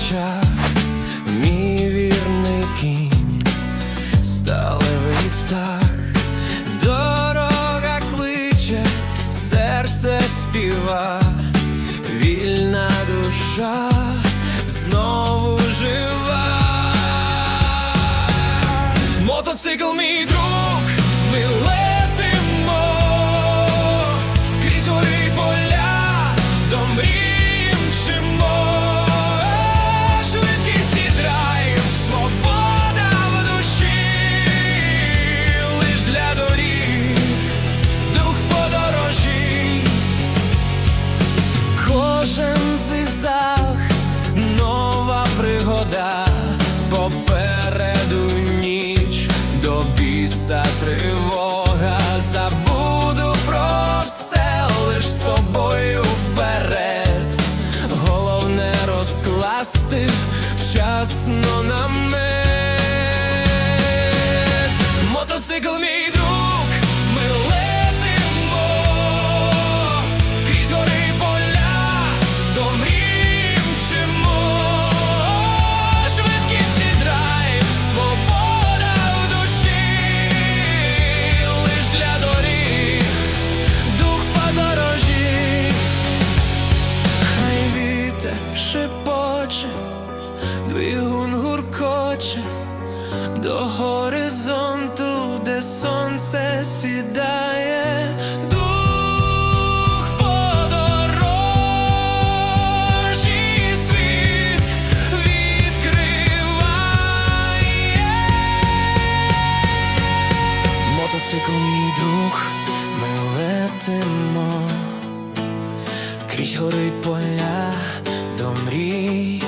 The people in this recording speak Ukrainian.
очах, мій вірний кінь, сталевий птах, дорога кличе, серце співа, вільна душа знову жива. Мотоцикл мій друг, ми летимо крізь гори поля, до мрій пригода, попереду ніч, до біса тривога, забуду про все, лиш з тобою вперед. Головне розкласти вчасно намет. Мотоцикл мій гуркоче до горизонту, де сонце сідає. Мотоцикл мій друг, ми летимо крізь гори поля до мрій